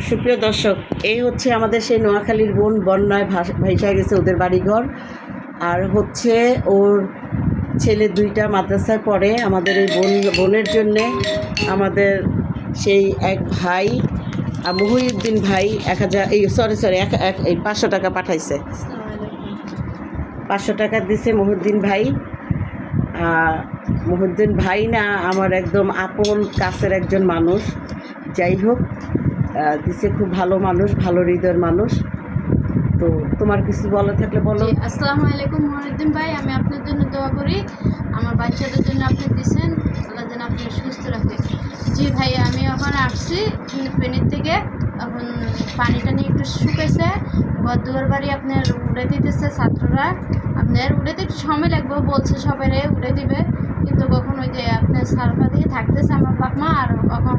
সুপ্রিয় দর্শক, এই হচ্ছে আমাদের সেই নোয়াখালীর বোন বন্যায় ভাস- ভাইসা গেছে ওদের বাড়িঘর। আর হচ্ছে ওর ছেলে দুইটা মাদ্রাসায় পড়ে। আমাদের এই বোন বোনের জন্যে আমাদের সেই এক ভাই মহিউদ্দিন ভাই এক হাজার এই সরি সরি এক এক এই পাঁচশো টাকা পাঠাইছে। পাঁচশো টাকা দিছে মহিউদ্দিন ভাই। মহিউদ্দিন ভাই না আমার একদম আপন কাছের একজন মানুষ। যাই হোক দিছে খুব ভালো মানুষ, ভালো হৃদয়ের মানুষ। তো তোমার কিছু বলা থাকলে বলো। আসসালামু আলাইকুম মহিউদ্দিন ভাই, আমি আপনার জন্য দোয়া করি। আমার বাচ্চাদের জন্য আপনি দিছেন, আল্লাহ যেন আপনি সুস্থ রাখে। জি ভাই, আমি ওখানে আসছি ফেনীর থেকে। এখন পানিটা নিয়ে একটু শুকাইছে। ঘর দুয়ার বাড়ি আপনার উড়ে দিতেছে ছাত্ররা। আপনার উড়ে দিতে সময় লাগবে, বলছে সবাই উড়ে দিবে কিন্তু কখন ওই যে আপনার সারফা দিয়ে থাকতেছে আমার বাপ মা আর এখন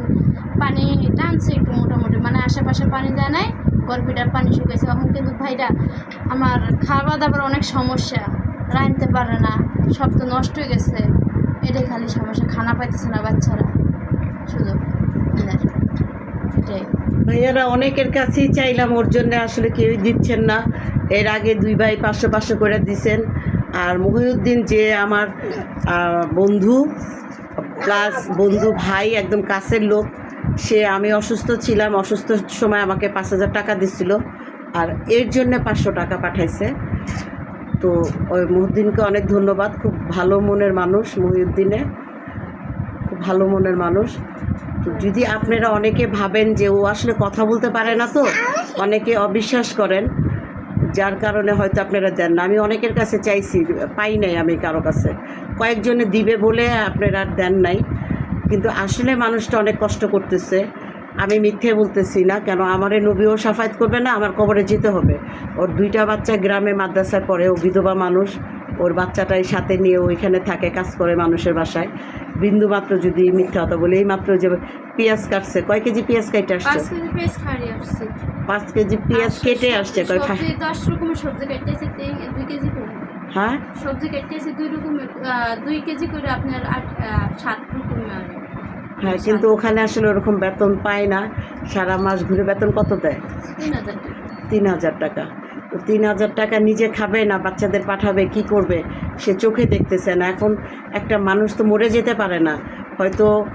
পানি টানছে একটু মোটামুটি। মানে আশেপাশে পানি দেয় নাই, গর্ভিটার পানি শুকাইছে। এখন কিন্তু ভাইরা আমার খাওয়া দাবার অনেক সমস্যা, রাঁধতে পারে না, সব তো নষ্ট হয়ে গেছে। এটাই খালি সমস্যা, খানা পাইতেছে না বাচ্চারা। শুধু এটাই। ভাইয়ারা অনেকের কাছেই চাইলাম, ওর জন্য আসলে কেউই দিচ্ছেন না। এর আগে দুই ভাই পাঁচশো পাঁচশো করে দিছেন। আর মহিউদ্দিন যে আমার বন্ধু প্লাস বন্ধু ভাই একদম কাছের লোক, সে আমি অসুস্থ ছিলাম, অসুস্থ সময় আমাকে পাঁচ হাজার টাকা দিচ্ছিল আর এর জন্য পাঁচশো টাকা পাঠাইছে। তো ওই মহিউদ্দিনকে অনেক ধন্যবাদ, খুব ভালো মনের মানুষ মহিউদ্দিনে খুব ভালো মনের মানুষ। তো যদি আপনারা অনেকে ভাবেন যে ও আসলে কথা বলতে পারে না তো, অনেকে অবিশ্বাস করেন। যার কারণে হয়তো আপনারা দেন না। আমি অনেকের কাছে চাইছি, পাই নাই আমি কারও কাছে। কয়েকজনে দিবে বলে আপনারা আর দেন নাই। কিন্তু আসলে মানুষটা অনেক কষ্ট করতেছে। আমি মিথ্যে বলতেছি না, কেন আমার নবীও সাফায়াত করবে না, আমার কবরে যেতে হবে। ওর দুইটা বাচ্চা গ্রামে মাদ্রাসায় পড়ে, ও বিধবা মানুষ। ওর বাচ্চাটাই সাথে নিয়ে ওইখানে থাকে কাজ করে মানুষের বাসায়। বিন্দু মাত্র যদি মিথ্যা কথা বলে এই মাত্র যে পেঁয়াজ কাটছে কয় কেজি পেঁয়াজ কেটে আসছে? পাঁচ কেজি পেঁয়াজ কেটে আসছে কয় দশ রকমের সবজি দুই কেজি হ্যাঁ? সবজি কেটেছে দুই রকমের দুই কেজি করে আপনার সাত রকমের হ্যাঁ কিন্তু ওখানে আসলে ওরকম বেতন পায় না। সারা মাস ঘুরে বেতন কত দেয়? তিন হাজার টাকা। তিন হাজার টাকা নিজে খাবে না বাচ্চাদের পাঠাবে কি করবে? সে চোখে দেখতেছে না। এখন একটা মানুষ তো মরে যেতে পারে না। হয়তো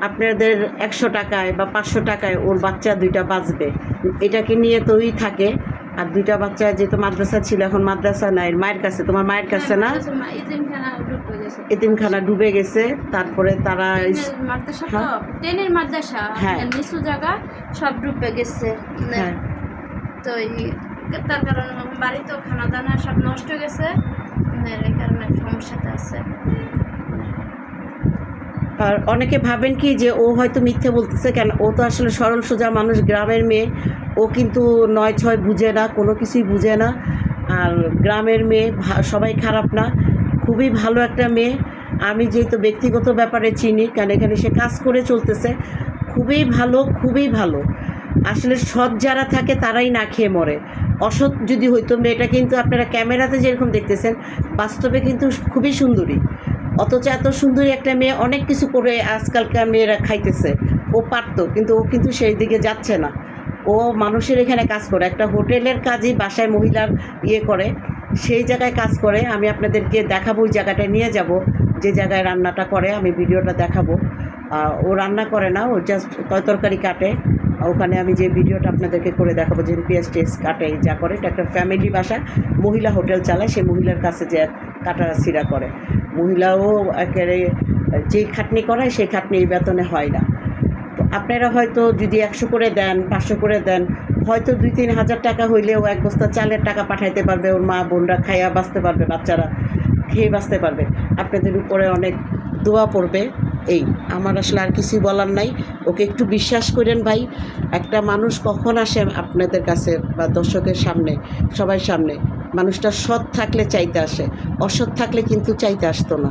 আপনাদের একশো টাকায় বা পাঁচশো টাকায় ওর বাচ্চা দুইটা বাঁচবে। এটাকে নিয়ে তো ওই থাকে। আর দুইটা বাচ্চা যেহেতু মাদ্রাসা ছিল এখন মাদ্রাসা নাই। মায়ের কাছে তোমার মায়ের কাছে না? এতিমখানা ডুবে গেছে। তারপরে তারা ট্রেনের মাদ্রাসা হ্যাঁ। মাদ্রাসা? হ্যাঁ। নিচু জায়গা সব ডুবে গেছে। হ্যাঁ। তো তার কারণে আমার বাড়ি খানা দানা সব নষ্ট হয়ে গেছে। মানে এই কারণে সমস্যাটা আছে। আর অনেকে ভাবেন কি যে ও হয়তো মিথ্যে বলতেছে কেন? ও তো আসলে সরল, সোজা মানুষ, গ্রামের মেয়ে। ও কিন্তু নয় ছয় বুঝে না, কোনো কিছুই বুঝে না। আর গ্রামের মেয়ে সবাই খারাপ না। খুবই ভালো একটা মেয়ে। আমি যেহেতু ব্যক্তিগত ব্যাপারে চিনি কারণ এখানে সে কাজ করে চলতেছে। খুবই ভালো খুবই ভালো। আসলে সৎ যারা থাকে তারাই না খেয়ে মরে। অসৎ যদি হইতো, মেয়েটা কিন্তু আপনারা ক্যামেরাতে যেরকম দেখতেছেন, বাস্তবে কিন্তু খুবই সুন্দরী। অথচ এত সুন্দরী একটা মেয়ে অনেক কিছু করে আজকালকার মেয়েরা খাইতেছে। ও পারতো, কিন্তু ও কিন্তু সেই দিকে যাচ্ছে না। ও মানুষের এখানে কাজ করে। একটা হোটেলের কাজই বাসায় মহিলার ইয়ে করে। সেই জায়গায় কাজ করে। আমি আপনাদেরকে দেখাবো ওই জায়গাটায় নিয়ে যাব। যে জায়গায় রান্নাটা করে, আমি ভিডিওটা দেখাবো। ও রান্না করে না, ও জাস্ট তরকারি কাটে। ওখানে আমি যে ভিডিওটা আপনাদেরকে করে দেখাবো, যে পেঁয়াজ টেস্ট কাটে যা করে, এটা একটা ফ্যামিলি বাসা। মহিলা হোটেল চালায়, সে মহিলার কাছে যে কাটা সিরা করে। মহিলাও একেবারে যেই খাটনি করায়, সেই খাটনি এই বেতনে হয় না। তো আপনারা হয়তো যদি একশো করে দেন, পাঁচশো করে দেন, হয়তো দুই তিন হাজার টাকা হইলেও এক বস্তা চালের টাকা পাঠাইতে পারবে, ওর মা বোনরা খাইয়া বাঁচতে পারবে, বাচ্চারা। খেয়ে বাঁচতে পারবে। আপনাদের উপরে অনেক দোয়া পড়বে এই। আমার আসলে আর কিছুই বলার নাই। ওকে একটু বিশ্বাস করেন ভাই। একটা মানুষ কখন আসে আপনাদের কাছে বা দর্শকের সামনে সবার সামনে? মানুষটা সৎ থাকলে চাইতে আসে। অসৎ থাকলে কিন্তু চাইতে আসতো না।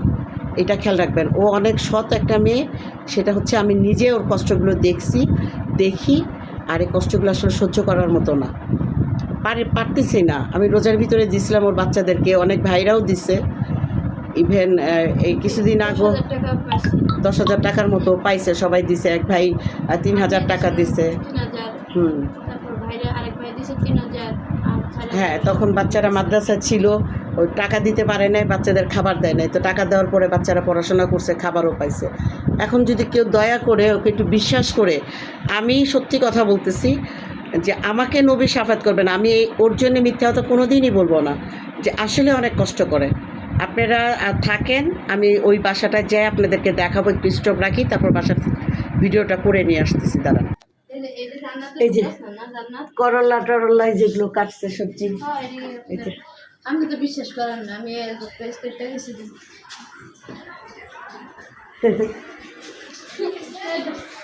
এটা খেয়াল রাখবেন। ও অনেক সৎ একটা মেয়ে। সেটা হচ্ছে আমি নিজে ওর কষ্টগুলো দেখছি, দেখি, আর এই কষ্টগুলো আসলে সহ্য করার মতো না। পারে, পারতেছি না। আমি রোজার ভিতরে দিছিলাম ওর বাচ্চাদেরকে। অনেক ভাইরাও দিছে। ইভেন এই কিছুদিন পাইছি। দশ হাজার টাকার মতো পাইছে সবাই দিছে। এক ভাই তিন হাজার টাকা দিছে। হুম। হ্যাঁ তখন বাচ্চারা মাদ্রাসা ছিল ওই টাকা দিতে পারে নাই বাচ্চাদের খাবার দেয় নাই। তো টাকা দেওয়ার পরে বাচ্চারা পড়াশোনা করছে খাবারও পাইছে। এখন যদি কেউ দয়া করে ওকে একটু বিশ্বাস করে আমি সত্যি কথা বলতেছি যে আমাকে নবী সাফাত করবেন। আমি এই- ওর জন্য মিথ্যা কথা কোনো দিনই বলব না। যে আসলে অনেক কষ্ট করে। আপনারা থাকেন আমি ওই বাসাটায় যাই আপনাদেরকে দেখাবো একটু স্টপ রাখি তারপর বাসার ভিডিওটা করে নিয়ে আসতেছি দাঁড়া এই যে- করল্লা টরল্লা যেগুলো কাটছে সবজি। আমি তো বিশ্বাস করেন না আমি